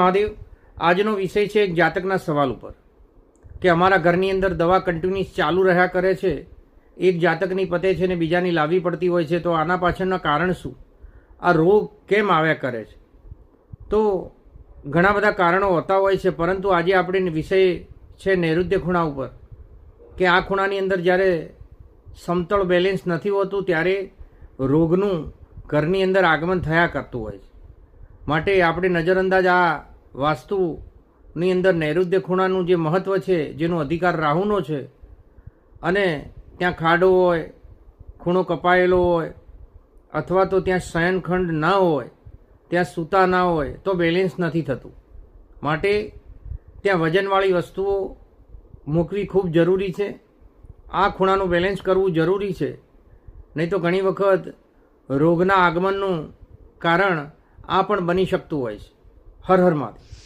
મહાદેવ, આજનો વિષય છે એક જાતકના સવાલ ઉપર. કે અમારા ઘરની અંદર દવા કન્ટિન્યુઅસ ચાલુ રહ્યા કરે છે, એક જાતકની પતે છે ને બીજાની લાવવી પડતી હોય છે, તો આના પાછળના કારણ શું? આ રોગ કેમ આવ્યા કરે છે? તો ઘણા બધા કારણો હોતા હોય છે, પરંતુ આજે આપણે વિષય છે નૈઋત્ય ખૂણા ઉપર. કે આ ખૂણાની અંદર જ્યારે સમતળ બેલેન્સ નથી હોતું, ત્યારે રોગનું ઘરની અંદર આગમન થયા કરતું હોય છે. માટે આપણે નજરઅંદાજ આ વાસ્તુની અંદર નૈઋત્ય ખૂણાનું જે મહત્ત્વ છે, જેનો અધિકાર રાહુનો છે, અને ત્યાં ખાડો હોય, ખૂણો કપાયેલો હોય, અથવા તો ત્યાં શયનખંડ ના હોય, ત્યાં સૂતા ના હોય, તો બેલેન્સ નથી થતું. માટે ત્યાં વજનવાળી વસ્તુઓ મૂકવી ખૂબ જરૂરી છે. આ ખૂણાનું બેલેન્સ કરવું જરૂરી છે. નહીં તો ઘણી વખત રોગના આગમનનું કારણ આ પણ બની શકતું હોય છે. હર હર મહાદેવ.